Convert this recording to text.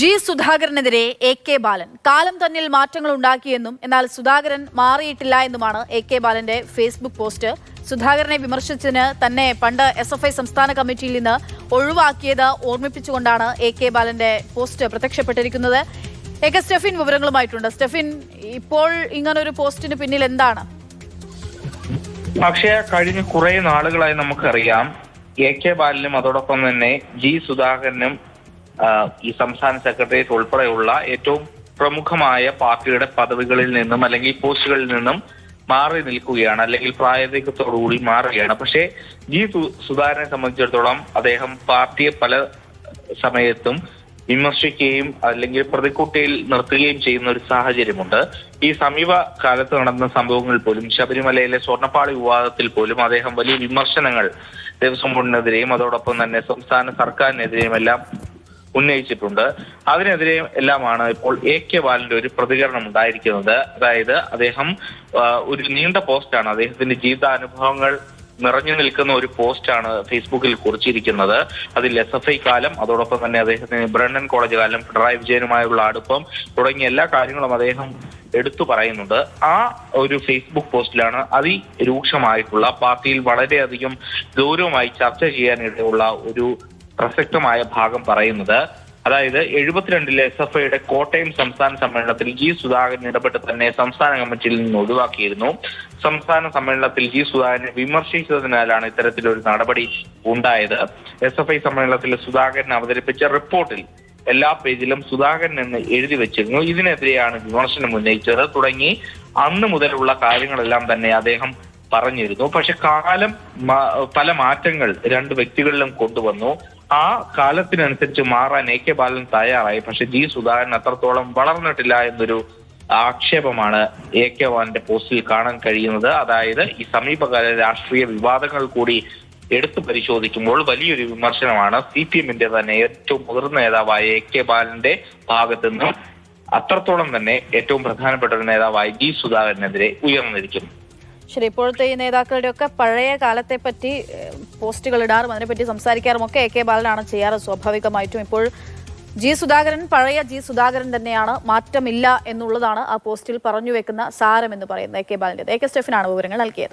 G സുധാകരനെതിരെ A K Balan. കാലം തന്നിൽ മാറ്റങ്ങൾ ഉണ്ടാക്കിയെന്നും എന്നാൽ സുധാകരൻ മാറിയിട്ടില്ല എന്നുമാണ് എ കെ ബാലന്റെ ഫേസ്ബുക്ക് പോസ്റ്റ്. സുധാകരനെ വിമർശിച്ചതിന് തന്നെ പണ്ട് എസ് എഫ് ഐ സംസ്ഥാന കമ്മിറ്റിയിൽ നിന്ന് ഒഴിവാക്കിയത് ഓർമ്മിപ്പിച്ചുകൊണ്ടാണ് എ കെ ബാലന്റെ പോസ്റ്റ് പ്രത്യക്ഷപ്പെട്ടിരിക്കുന്നത്. എ കെ സ്റ്റെഫിൻ വിവരങ്ങളുമായിട്ടുണ്ട്. സ്റ്റെഫിൻ ഇപ്പോൾ ഇങ്ങനൊരു പോസ്റ്റിന് പിന്നിൽ എന്താണ്? പക്ഷേ കഴിഞ്ഞ കുറെ നാളുകളായി നമുക്കറിയാം എ കെ ബാലനും അതോടൊപ്പം തന്നെ ജി സുധാകരനും ഈ സംസ്ഥാന സെക്രട്ടേറിയറ്റ് ഉൾപ്പെടെയുള്ള ഏറ്റവും പ്രമുഖമായ പാർട്ടിയുടെ പദവികളിൽ നിന്നും അല്ലെങ്കിൽ പോസ്റ്റുകളിൽ നിന്നും മാറി നിൽക്കുകയാണ്. അല്ലെങ്കിൽ പ്രായോഗികത്തോടുകൂടി മാറുകയാണ്. പക്ഷേ ജി സുധാകരനെ സംബന്ധിച്ചിടത്തോളം അദ്ദേഹം പാർട്ടിയെ പല സമയത്തും വിമർശിക്കുകയും അല്ലെങ്കിൽ പ്രതിക്കൂട്ടിയിൽ നിർത്തുകയും ചെയ്യുന്ന ഒരു സാഹചര്യമുണ്ട്. ഈ സമീപ കാലത്ത് നടന്ന സംഭവങ്ങൾ പോലും ശബരിമലയിലെ സ്വർണപ്പാളി വിവാദത്തിൽ പോലും അദ്ദേഹം വലിയ വിമർശനങ്ങൾ ദേവസ്വം ബോർഡിനെതിരെയും അതോടൊപ്പം തന്നെ സംസ്ഥാന സർക്കാരിനെതിരെയും എല്ലാം ഉന്നയിച്ചിട്ടുണ്ട്. അതിനെതിരെ എല്ലാമാണ് ഇപ്പോൾ എ കെ ബാലന്റെ ഒരു പ്രതികരണം ഉണ്ടായിരിക്കുന്നത്. അതായത് അദ്ദേഹം ഒരു നീണ്ട പോസ്റ്റാണ്. അദ്ദേഹത്തിന്റെ ജീവിതാനുഭവങ്ങൾ നിറഞ്ഞു നിൽക്കുന്ന ഒരു പോസ്റ്റാണ് ഫേസ്ബുക്കിൽ കുറിച്ചിരിക്കുന്നത്. അതിൽ എസ് എഫ് ഐ കാലം അതോടൊപ്പം തന്നെ അദ്ദേഹത്തിന് ബ്രണ്ണൻ കോളേജ് കാലം പിണറായി വിജയനുമായുള്ള അടുപ്പം തുടങ്ങിയ എല്ലാ കാര്യങ്ങളും അദ്ദേഹം എടുത്തു പറയുന്നുണ്ട്. ആ ഒരു ഫേസ്ബുക്ക് പോസ്റ്റിലാണ് അതിരൂക്ഷമായിട്ടുള്ള പാർട്ടിയിൽ വളരെയധികം ഗൗരവമായി ചർച്ച ചെയ്യാനിടയുള്ള ഒരു പ്രസക്തമായ ഭാഗം പറയുന്നത്. അതായത് എഴുപത്തിരണ്ടിലെ എസ് എഫ് ഐയുടെ കോട്ടയം സംസ്ഥാന സമ്മേളനത്തിൽ ജി സുധാകരൻ ഇടപെട്ട് തന്നെ സംസ്ഥാന കമ്മിറ്റിയിൽ നിന്ന് ഒഴിവാക്കിയിരുന്നു. സംസ്ഥാന സമ്മേളനത്തിൽ ജി സുധാകരനെ വിമർശിച്ചതിനാലാണ് ഇത്തരത്തിലൊരു നടപടി ഉണ്ടായത്. എസ് എഫ് ഐ സമ്മേളനത്തിൽ സുധാകരൻ അവതരിപ്പിച്ച റിപ്പോർട്ടിൽ എല്ലാ പേജിലും സുധാകരൻ എന്ന് എഴുതി വെച്ചിരുന്നു. ഇതിനെതിരെയാണ് വിമർശനം ഉന്നയിച്ചത്. തുടങ്ങി അന്ന് മുതലുള്ള കാര്യങ്ങളെല്ലാം തന്നെ അദ്ദേഹം പറഞ്ഞിരുന്നു. പക്ഷെ കാലം പല മാറ്റങ്ങൾ രണ്ട് വ്യക്തികളിലും കൊണ്ടുവന്നു. ആ കാലത്തിനനുസരിച്ച് മാറാൻ എ കെ ബാലൻ തയ്യാറായി. പക്ഷെ ജി സുധാകരൻ അത്രത്തോളം വളർന്നിട്ടില്ല എന്നൊരു ആക്ഷേപമാണ് എ കെ ബാലന്റെ പോസ്റ്റിൽ കാണാൻ കഴിയുന്നത്. അതായത് ഈ സമീപകാല രാഷ്ട്രീയ വിവാദങ്ങൾ കൂടി എടുത്തു പരിശോധിക്കുമ്പോൾ വലിയൊരു വിമർശനമാണ് സി പി എമ്മിന്റെ തന്നെ ഏറ്റവും മുതിർന്ന നേതാവായ എ കെ ബാലന്റെ ഭാഗത്തു നിന്നും അത്രത്തോളം തന്നെ ഏറ്റവും പ്രധാനപ്പെട്ട ഒരു നേതാവായി ജി സുധാകരനെതിരെ ഉയർന്നിരിക്കുന്നു. ശരി ഇപ്പോഴത്തെ ഈ നേതാക്കളുടെ ഒക്കെ പഴയ കാലത്തെ പറ്റി പോസ്റ്റുകൾ ഇടാറും അതിനെപ്പറ്റി സംസാരിക്കാറും ഒക്കെ എ കെ ബാലനാണ് ചെയ്യാറ് സ്വാഭാവികമായിട്ടും. ഇപ്പോൾ ജി സുധാകരൻ പഴയ ജി സുധാകരൻ തന്നെയാണ് മാറ്റമില്ല എന്നുള്ളതാണ് ആ പോസ്റ്റിൽ പറഞ്ഞു വെക്കുന്ന സാരം എന്ന് പറയുന്നത് എ കെ ബാലന്റെ എ കെ സ്റ്റെഫിനാണ് വിവരങ്ങൾ നൽകിയത്.